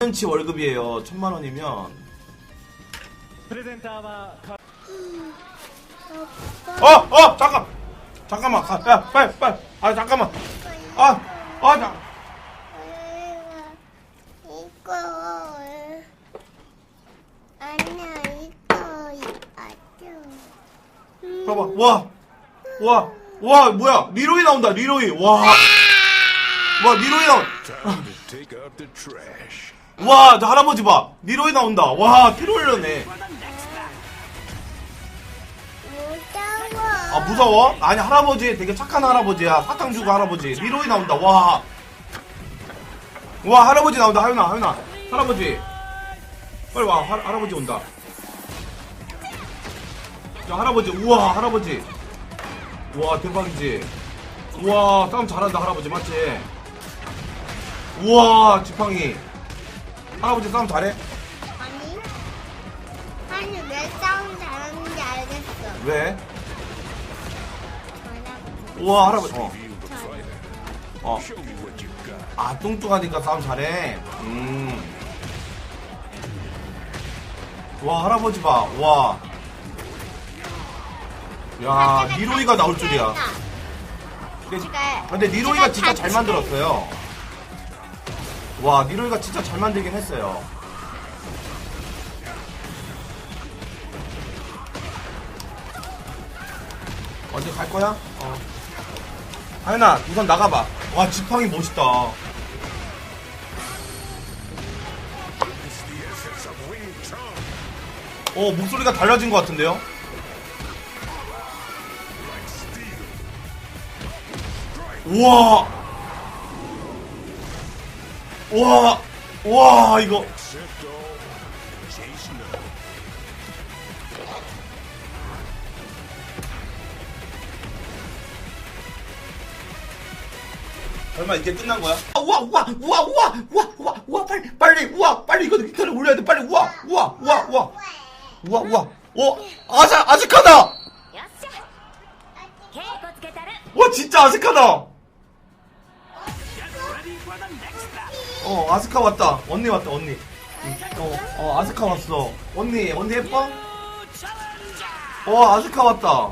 5년치 월급이에요. 천만 원이면. 어, 어, 잠깐. 잠깐만. 아, 야, 빨리, 빨리. 아, 잠깐만. 아, 아, 자. 봐봐. 와. 와. 와, 뭐야? 리로이 나온다. 리로이. 와. 와, 리로이 나온다! 와, 저 할아버지 봐, 리로이 나온다, 와, 피로 흘렸네. 아, 무서워? 아니, 할아버지 되게 착한 할아버지야, 사탕 주고 할아버지, 리로이 나온다, 와, 와, 할아버지 나온다, 하윤아, 하윤아, 할아버지, 빨리 와, 할, 할아버지 온다. 야, 할아버지, 우와, 할아버지. 우와, 대박이지. 우와, 싸움 잘한다, 할아버지, 맞지? 우와, 지팡이. 할아버지 싸움 잘해? 아니 아니 왜 싸움 잘하는지 알겠어 왜? 뭐라고 우와, 할아버지, 어. 어. 아, 뚱뚱하니까 싸움 잘해. 음. 와, 할아버지 봐. 와. 야, 니로이가 나올 줄이야. 근데, 근데 니로이가 진짜 잘잘 만들었어요. 와, 니로이가 진짜 잘 만들긴 했어요. 언제 갈 거야? 어. 하연아, 우선 나가봐. 와, 지팡이 멋있다. 어, 목소리가 달라진 것 같은데요? 우와! 와, 와 이거. 얼마 이게 끝난 거야? 아, 우와 우와 우와 우와 우와 우와 우와 빨리 빨리 우와 빨리 이거 기타를 올려야 돼 빨리. 우와 우와 우와 우와. 우와 우와. 어 아자 아직하다! 와 진짜 아직하다! 어, 아스카 왔다. 언니 왔다, 언니. 어, 어, 아스카 왔어. 언니, 언니 예뻐? 어, 아스카 왔다.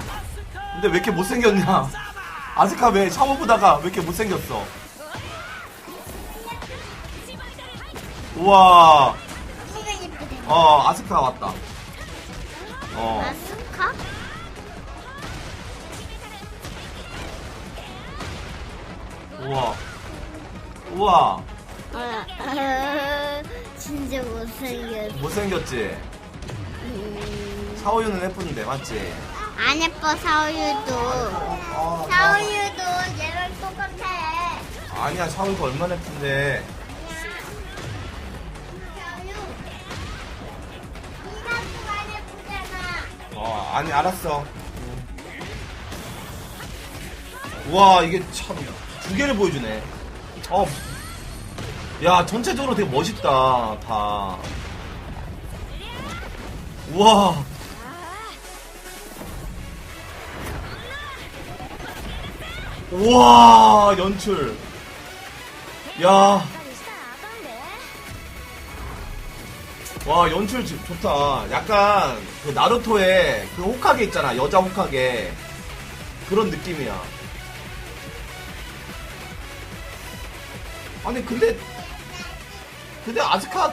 근데 왜 이렇게 못생겼냐? 아스카 왜 샤워 보다가 왜 이렇게 못생겼어? 우와, 어, 아스카 왔다. 어, 마스카? 우와, 아, 진짜 못생겼어 못생겼지? 음, 샤오유는 예쁜데, 맞지? 안 예뻐 사우유도 어, 사우유도 얘랑 똑같아 아니야, 샤오유가 얼마나 예쁜데. 어, 아니, 알았어. 우와, 이게 참, 두 개를 보여주네. 어. 야, 전체적으로 되게 멋있다, 다. 우와. 우와, 연출. 야. 와, 연출 좋다. 약간, 그, 나루토의 그 호카게 있잖아. 여자 호카게. 그런 느낌이야. 아니, 근데, 근데 아즈카,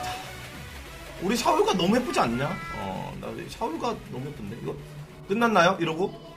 우리 샤오유가 너무 예쁘지 않냐? 어, 나 샤오유가 너무 예쁜데? 이거, 끝났나요? 이러고?